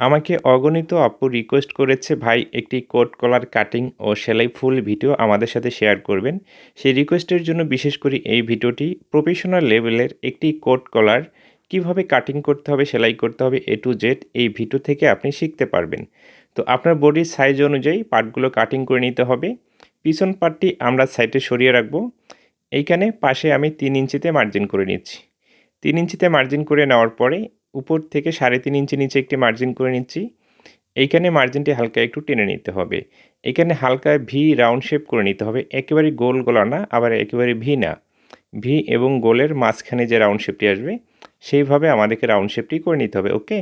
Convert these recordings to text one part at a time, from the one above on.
আমাকে অগণিত আপু রিকোয়েস্ট করেছে, ভাই, একটি কোট কলার কাটিং ও সেলাই ফুল ভিডিও আমাদের সাথে শেয়ার করবেন। সেই রিকোয়েস্টের জন্য বিশেষ করে এই ভিডিওটি প্রফেশনাল লেভেলের একটি কোট কলার কীভাবে কাটিং করতে হবে, সেলাই করতে হবে এ টু জেড এই ভিডিও থেকে আপনি শিখতে পারবেন। তো আপনার বডির সাইজ অনুযায়ী পার্টগুলো কাটিং করে নিতে হবে। পিছন পার্টটি আমরা সাইডে সরিয়ে রাখব। এইখানে পাশে আমি তিন ইঞ্চিতে মার্জিন করে নিচ্ছি। তিন ইঞ্চিতে মার্জিন করে নেওয়ার পরে উপর থেকে সাড়ে তিন ইঞ্চি নিচে একটি মার্জিন করে নিচ্ছি। এইখানে মার্জিনটি হালকা একটু টেনে নিতে হবে। এখানে হালকা ভি রাউন্ড শেপ করে নিতে হবে। একেবারে গোল গোলা না, আবার একেবারে ভি না। ভি এবং গোলের মাঝখানে যে রাউন্ড শেপটি আসবে, সেইভাবে আমাদেরকে রাউন্ড শেপটি করে নিতে হবে ওকে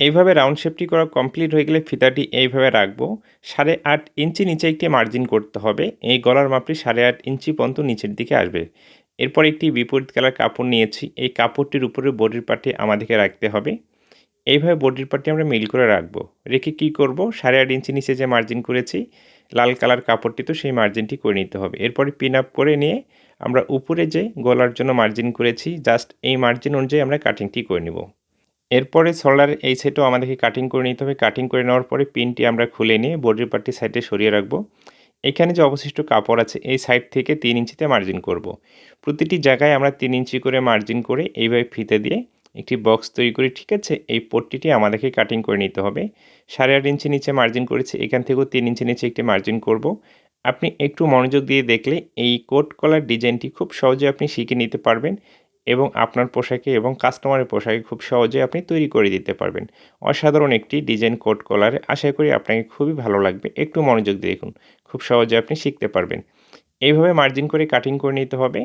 এইভাবে রাউন্ড শেপটি করা কমপ্লিট হয়ে গেলে ফিতাটি এইভাবে রাখব। সাড়ে আট ইঞ্চি নিচে একটি মার্জিন করতে হবে। এই গলার মাপটি সাড়ে আট ইঞ্চি পর্যন্ত নিচের দিকে আসবে। এরপর একটি বিপরীত কালার কাপড় নিয়েছি। এই কাপড়টির উপরে বডির পার্টি আমাদেরকে রাখতে হবে। এইভাবে বডির পার্টি আমরা মিল করে রাখব। রেখে কি করব? সাড়ে আট ইঞ্চি নিচে যে মার্জিন করেছি, লাল কালার কাপড়টি তো সেই মার্জিনটি করে নিতে হবে। এরপরে পিন আপ করে নিয়ে আমরা উপরে যে গলার জন্য মার্জিন করেছি জাস্ট এই মার্জিন অনুযায়ী আমরা কাটিংটি করে নিব। এরপরে সোলার এই সাইডও আমাদেরকে কাটিং করে নিতে হবে। কাটিং করে নেওয়ার পরে পিনটি আমরা খুলে নিয়ে বডির পার্টি সাইডে সরিয়ে রাখব। এখানে যে অবশিষ্ট কাপড় আছে, এই সাইড থেকে তিন ইঞ্চিতে মার্জিন করব। প্রতিটি জায়গায় আমরা তিন ইঞ্চি করে মার্জিন করে এইভাবে ফিতে দিয়ে একটি বক্স তৈরি করি, ঠিক আছে এই পট্টিটি আমাদেরকে কাটিং করে নিতে হবে সাড়ে আট ইঞ্চি নিচে মার্জিন করেছি, এখান থেকেও তিন ইঞ্চি নিচে একটি মার্জিন করব। আপনি একটু মনোযোগ দিয়ে দেখলে এই কোট কলার ডিজাইনটি খুব সহজে আপনি শিখে নিতে পারবেন এবং আপনার পোশাকে এবং কাস্টমারের পোশাকে খুব সহজে আপনি তৈরি করে দিতে পারবেন। অসাধারণ একটি ডিজাইন কোট কলারে আশা করি আপনাকে খুবই ভালো লাগবে। একটু মনোযোগ দিয়ে দেখুন, খুব সহজে আপনি শিখতে পারবেন। এইভাবে মার্জিন করে কাটিং করে নিতে হবে।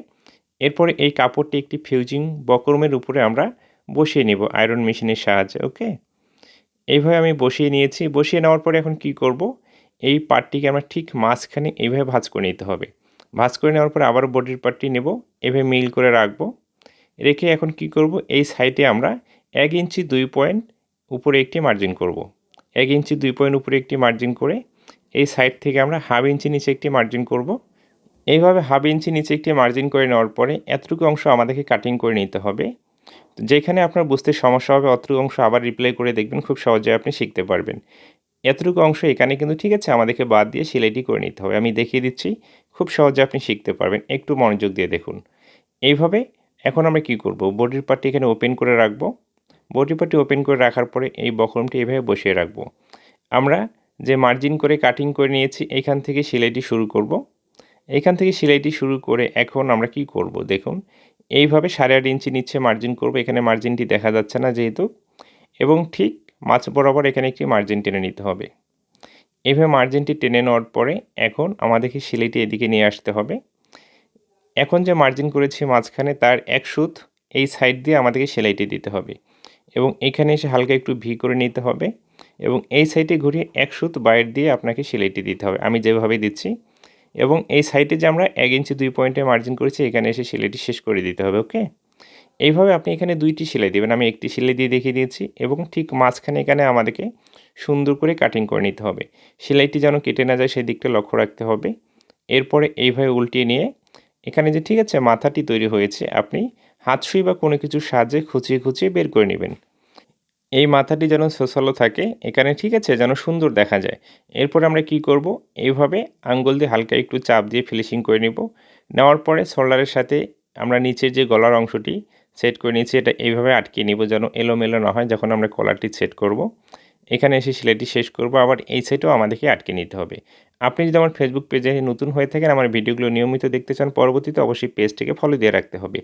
এরপরে এই কাপড়টি একটি ফিউজিং বকরমের উপরে আমরা বসিয়ে নিব আয়রন মেশিনের সাহায্যে ওকে এইভাবে আমি বসিয়ে নিয়েছি। বসিয়ে নেওয়ার পরে এখন কি করব? এই পার্টটিকে আমরা ঠিক মাঝখানে এইভাবে ভাজ করে নিতে হবে। ভাজ করে নেওয়ার পরে আবার বডির পার্টটি নেব। এভাবে মিল করে রাখব। রেখে এখন কি করব? এই সাইডে আমরা এক ইঞ্চি দুই পয়েন্ট উপরে একটি মার্জিন করব। এক ইঞ্চি দুই পয়েন্ট উপরে একটি মার্জিন করে এই সাইড থেকে আমরা হাফ ইঞ্চি নিচে একটি মার্জিন করব। এইভাবে হাফ ইঞ্চি নিচে একটি মার্জিন করে নেওয়ার পরে এতটুকু অংশ আমাদেরকে কাটিং করে নিতে হবে। যেখানে আপনার বুঝতে সমস্যা হবে, অতটুকু অংশ আবার রিপ্লাই করে দেখবেন, খুব সহজে আপনি শিখতে পারবেন। এতটুকু অংশ এখানে কিন্তু ঠিক আছে, আমাদেরকে বাদ দিয়ে সেলাইটি করে নিতে হবে। আমি দেখিয়ে দিচ্ছি, খুব সহজে আপনি শিখতে পারবেন। একটু মনোযোগ দিয়ে দেখুন। এইভাবে এখন আমরা কি করব? বডির পার্টটি এখানে ওপেন করে রাখব। বডি পার্টি ওপেন করে রাখার পরে এই বকরমটি এভাবে বসিয়ে রাখব। আমরা যে মার্জিন করে কাটিং করে নিয়েছি, এখান থেকে সেলাইটি শুরু করব। এখান থেকে সেলাইটি শুরু করে এখন আমরা কি করব? দেখুন, এইভাবে সাড়ে আট ইঞ্চি নিচ্ছে মার্জিন করব। এখানে মার্জিনটি দেখা যাচ্ছে না যেহেতু। এবং ঠিক মাছ বরাবর এখানে একটি মার্জিন টেনে নিতে হবে। এভাবে মার্জিনটি টেনে নেওয়ার পরে এখন আমাদেরকে সেলাইটি এদিকে নিয়ে আসতে হবে। এখন যে মার্জিন করেছি মাঝখানে, তার এক সুত এই সাইড দিয়ে আমাদেরকে সেলাইটি দিতে হবে। এবং এখানে এসে হালকা একটু ভি করে নিতে হবে এবং এই সাইডে ঘুরিয়ে এক সুত বাইর দিয়ে আপনাকে সেলাইটি দিতে হবে। আমি যেভাবে দিচ্ছি এবং এই সাইডে যে আমরা এক ইঞ্চি দুই পয়েন্টে মার্জিন করেছি, এখানে এসে সেলাইটি শেষ করে দিতে হবে ওকে এইভাবে আপনি এখানে দুইটি সেলাই দেবেন। আমি একটি সেলাই দিয়ে দেখিয়ে দিয়েছি এবং ঠিক মাঝখানে এখানে আমাদেরকে সুন্দর করে কাটিং করে নিতে হবে। সেলাইটি যেন কেটে না যায় সেই দিকটা লক্ষ্য রাখতে হবে। এরপরে এইভাবে উল্টিয়ে নিয়ে এখানে যে ঠিক আছে মাথাটি তৈরি হয়েছে, আপনি হাতসুই বা কোনো কিছুর সাহায্যে খুঁচিয়ে খুঁচিয়ে বের করে নেবেন। এই মাথাটি যেন সোসালো থাকে, এখানে ঠিক আছে যেন সুন্দর দেখা যায়। এরপর আমরা কি করব? এইভাবে আঙ্গুল দিয়ে হালকা একটু চাপ দিয়ে ফিনিশিং করে নেব। নেওয়ার পরে সোল্ডারের সাথে আমরা নিচের যে গলার অংশটি সেট করে নিয়েছি, এটা এইভাবে আটকে নিব যেন এলোমেলো না হয়, যখন আমরা কলারটি সেট করব। এখানে এসে সেলাইটি শেষ করব, আবার এই সাইটেও আমাদেরকে আটকে নিতে হবে। আপনি যদি আমার ফেসবুক পেজে নতুন হয়ে থাকেন, আমার ভিডিওগুলো নিয়মিত দেখতে চান, পরবর্তীতে অবশ্যই পেজটিকে ফলো দিয়ে রাখতে হবে।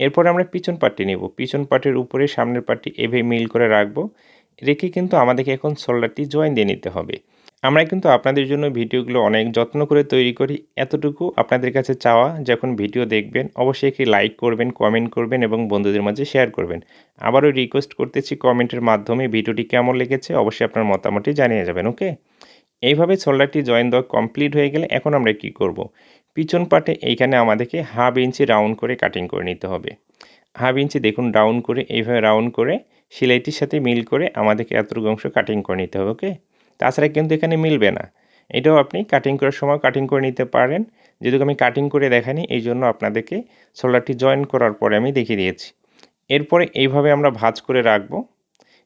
এরপর আমরা পিছন পাটটি নেব। পিছন পার্টের উপরে সামনের পার্টি এভাবে মিল করে রাখব, রেখে কিন্তু আমাদেরকে এখন শোল্ডারটি জয়েন দিয়ে নিতে হবে। আমরা কিন্তু আপনাদের জন্য ভিডিওগুলো অনেক যত্ন করে তৈরি করি। এতটুকু আপনাদের কাছে চাওয়া, যখন ভিডিও দেখবেন, অবশ্যই একটি লাইক করবেন কমেন্ট করবেন এবং বন্ধুদের মাঝে শেয়ার করবেন। আবারও রিকোয়েস্ট করতেছি কমেন্টের মাধ্যমে ভিডিওটি কেমন লেগেছে, অবশ্যই আপনার মতামতটি জানিয়ে যাবেন ওকে এইভাবে শোল্ডারটি জয়েন দেওয়া কমপ্লিট হয়ে গেলে এখন আমরা কি করব। পিছন পাটে এইখানে আমাদেরকে হাফ ইঞ্চি রাউন্ড করে কাটিং করে নিতে হবে। হাফ ইঞ্চি দেখুন রাউন্ড করে, এইভাবে রাউন্ড করে, সেলাইটির সাথে মিল করে আমাদেরকে এতটুকু অংশ কাটিং করে নিতে হবে ওকে তাছাড়া কিন্তু এখানে মিলবে না। এটাও আপনি কাটিং করার সময় কাটিং করে নিতে পারেন। যেহেতু আমি কাটিং করে দেখানি এই জন্য আপনাদেরকে সোলারটি জয়েন করার পরে আমি দেখিয়ে দিয়েছি। এরপরে এইভাবে আমরা ভাজ করে রাখব।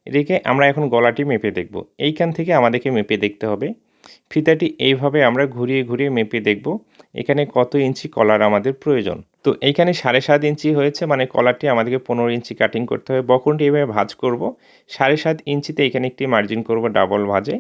রেখে আমরা এখন গলাটি মেপে দেখব। এইখান থেকে আমাদেরকে মেপে দেখতে হবে। ফিতাটি এইভাবে আমরা ঘুরিয়ে ঘুরিয়ে মেপে দেখব, এখানে কত ইঞ্চি কলার আমাদের প্রয়োজন। তো এইখানে সাড়ে সাত ইঞ্চি হয়েছে মানে কলারটি আমাদেরকে পনেরো ইঞ্চি কাটিং করতে হবে। বকনটি এভাবে ভাজ করব। সাড়ে সাত ইঞ্চিতে এখানে একটি মার্জিন করব ডাবল ভাজে।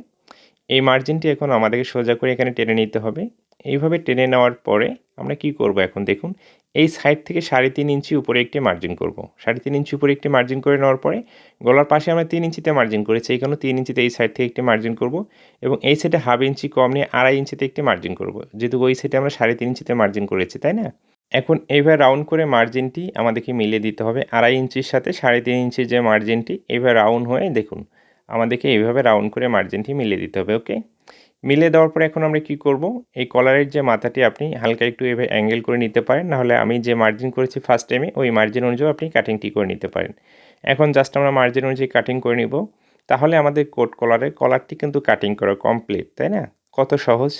এই মার্জিনটি এখন আমাদেরকে সোজা করে এখানে টেনে নিতে হবে। এইভাবে টেনে নেওয়ার পরে আমরা কি করব এখন দেখুন, এই সাইড থেকে সাড়ে তিন ইঞ্চি উপরে একটি মার্জিন করব। সাড়ে তিন ইঞ্চি উপরে একটি মার্জিন করে নেওয়ার পরে গলার পাশে আমরা তিন ইঞ্চিতে মার্জিন করেছি এইখানেও তিন ইঞ্চিতে এই সাইড থেকে একটি মার্জিন করব এবং এই সাইডে হাফ ইঞ্চি কম নিয়ে আড়াই ইঞ্চিতে একটি মার্জিন করব। যেহেতু ওই সাইডে আমরা সাড়ে তিন ইঞ্চিতে মার্জিন করেছি, তাই না? এখন এইভাবে রাউন্ড করে মার্জিনটি আমাদেরকে মিলিয়ে দিতে হবে। আড়াই ইঞ্চির সাথে সাড়ে তিন ইঞ্চির যে মার্জিনটি এইভাবে রাউন্ড হয়ে দেখুন আমাদেরকে এইভাবে রাউন্ড করে মার্জিনটি মিলিয়ে দিতে হবে ওকে মিলে দেওয়ার পরে এখন আমরা কি করব? এই কলারের যে মাথাটি আপনি হালকা একটু এভাবে অ্যাঙ্গেল করে নিতে পারেন, নাহলে আমি যে মার্জিন করেছি ফার্স্ট টাইমে ওই মার্জিন অনুযায়ী আপনি কাটিংটি করে নিতে পারেন। এখন জাস্ট আমরা মার্জিন অনুযায়ী কাটিং করে নিব, তাহলে আমাদের কোট কলারের কলারটি কিন্তু কাটিং করা কমপ্লিট তাই না? কত সহজ?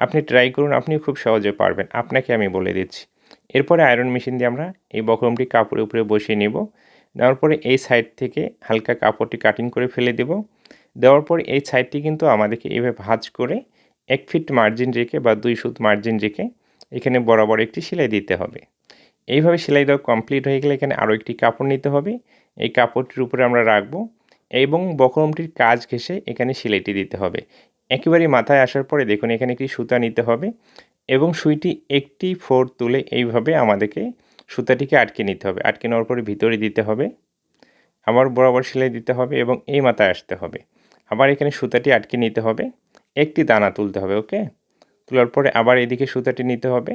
আপনি ট্রাই করুন আপনি খুব সহজে পারবেন, আপনাকে আমি বলে দিচ্ছি। এরপরে আয়রন মেশিন দিয়ে আমরা এই বক্রমটি কাপড়ের উপরে বসিয়ে নেব। নেওয়ার পরে এই সাইড থেকে হালকা কাপড়টি কাটিং করে ফেলে দেব। দেওয়ার পরে এই সাইডটি কিন্তু আমাদেরকে এভাবে ভাঁজ করে এক ফিট মার্জিন রেখে বা দুই সুত মার্জিন রেখে এখানে বরাবর একটি সেলাই দিতে হবে। এইভাবে সেলাই দেওয়া কমপ্লিট হয়ে গেলে এখানে আরও একটি কাপড় নিতে হবে। এই কাপড়টির উপরে আমরা রাখব এবং বকরমটির কাজ ঘেসে এখানে সেলাইটি দিতে হবে। একেবারে মাথায় আসার পরে দেখুন এখানে একটি সুতা নিতে হবে এবং সুইটি একটি ফোর তুলে এইভাবে আমাদেরকে সুতাটিকে আটকে নিতে হবে। আটকে নেওয়ার পরে ভিতরে দিতে হবে। আবার বরাবর সেলাই দিতে হবে এবং এই মাথায় আসতে হবে। আবার এখানে সুতাটি আটকে নিতে হবে। একটি দানা তুলতে হবে, ওকে? তোলার পরে আবার এদিকে সুতাটি নিতে হবে।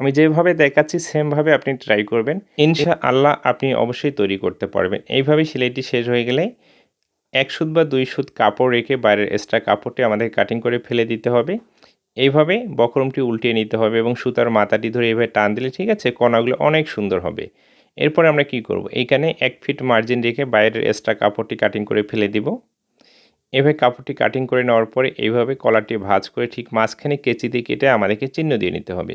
আমি যেভাবে দেখাচ্ছি, সেমভাবে আপনি ট্রাই করবেন। ইনশা আল্লাহ আপনি অবশ্যই তৈরি করতে পারবেন। এইভাবে সেলাইটি শেষ হয়ে গেলে এক সুত বা দুই সুত কাপড় রেখে বাইরের এক্সট্রা কাপড়টি আমাদের কাটিং করে ফেলে দিতে হবে। এইভাবে বকরমটি উল্টিয়ে নিতে হবে এবং সুতার মাথাটি ধরে এইভাবে টান দিলে ঠিক আছে, কণাগুলো অনেক সুন্দর হবে। এরপরে আমরা কি করব? এইখানে এক ফিট মার্জিন রেখে বাইরের এক্সট্রা কাপড়টি কাটিং করে ফেলে দিব। এভাবে কাপড়টি কাটিং করে নেওয়ার পরে এইভাবে কলারটি ভাজ করে ঠিক মাঝখানে কেচি দিয়ে কেটে আমাদেরকে চিহ্ন দিয়ে নিতে হবে।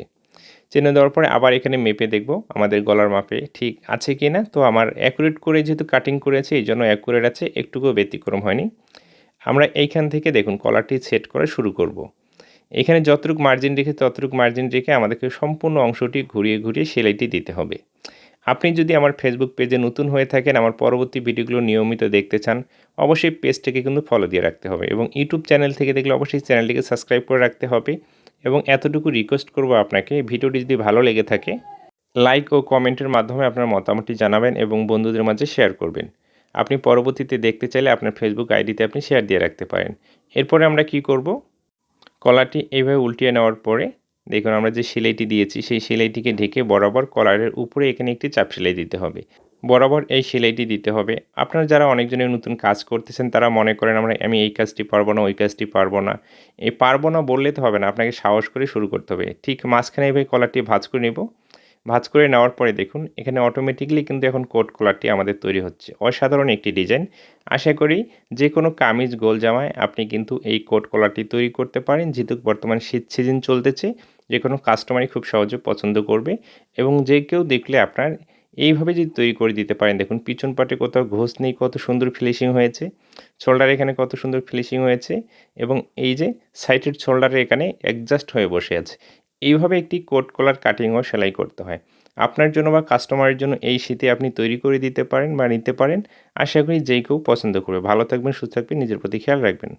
চিহ্ন দেওয়ার পরে আবার এখানে মেপে দেখব আমাদের গলার মাপে ঠিক আছে কি না। তো আমার অ্যাকুরেট করে যেহেতু কাটিং করেছে এই জন্য অ্যাকুরেট আছে, একটুকুও ব্যতিক্রম হয়নি। আমরা এইখান থেকে দেখুন, কলারটি সেট করা শুরু করব। এখানে যতটুকু মার্জিন রেখে, ততটুকু মার্জিন রেখে আমাদেরকে সম্পূর্ণ অংশটি ঘুরিয়ে ঘুরিয়ে সেলাইটি দিতে হবে। আপনি যদি আমার ফেসবুক পেজে নতুন হয়ে থাকেন, আমার পরবর্তী ভিডিওগুলো নিয়মিত দেখতে চান, অবশ্যই পেজটিকে কিন্তু ফলো দিয়ে রাখতে হবে এবং ইউটিউব চ্যানেল থেকে দেখলে অবশ্যই চ্যানেলটিকে সাবস্ক্রাইব করে রাখতে হবে এবং এতটুকু রিকোয়েস্ট করব আপনাকে, ভিডিওটি যদি ভালো লেগে থাকে লাইক ও কমেন্টের মাধ্যমে আপনার মতামতটি জানাবেন এবং বন্ধুদের মাঝে শেয়ার করবেন। আপনি পরবর্তীতে দেখতে চাইলে আপনার ফেসবুক আইডিতে আপনি শেয়ার দিয়ে রাখতে পারেন। এরপরে আমরা কি করব? কলাটি এইভাবে উল্টিয়ে নেওয়ার পরে দেখুন আমরা যে সেলাইটি দিয়েছি, সেই সেলাইটিকে ঢেকে বরাবর কলারের উপরে এখানে একটি চাপ সেলাই দিতে হবে। বরাবর এই সেলাইটি দিতে হবে। আপনারা যারা অনেকজনের নতুন কাজ করতেছেন, তারা মনে করেন আমরা, আমি এই কাজটি পারব না, ওই কাজটি পারব না। এই পারব না বললে তো হবে না, আপনাকে সাহস করে শুরু করতে হবে। ঠিক মাঝখানে এইভাবে কলারটি ভাজ করে নেব। ভাজ করে নেওয়ার পরে দেখুন, এখানে অটোমেটিকলি কিন্তু এখন কোট কলারটি আমাদের তৈরি হচ্ছে। অসাধারণ একটি ডিজাইন আশা করি যে কোনো কামিজ, গোল জামায় আপনি কিন্তু এই কোট কলারটি তৈরি করতে পারেন, যেহেতু বর্তমান শীত সিজন চলতেছে, যে কোনো কাস্টমারই খুব সহজে পছন্দ করবে এবং যে কেউ দেখলে আপনার এইভাবে যদি তৈরি করে দিতে পারেন, দেখুন পিছন পাটে কোথাও ঘোষ নেই, কত সুন্দর ফিনিশিং হয়েছে শোল্ডার এখানে কত সুন্দর ফিনিশিং হয়েছে এবং এই যে সাইডের শোল্ডারে এখানে অ্যাডজাস্ট হয়ে বসে আছে। এইভাবে একটি কোট কলার কাটিংও সেলাই করতে হয়। আপনার জন্য বা কাস্টমারের জন্য এই শীতে আপনি তৈরি করে দিতে পারেন বা নিতে পারেন। আশা করি যেই কেউ পছন্দ করবে। ভালো থাকবেন, সুস্থ থাকবেন, নিজের প্রতি খেয়াল রাখবেন।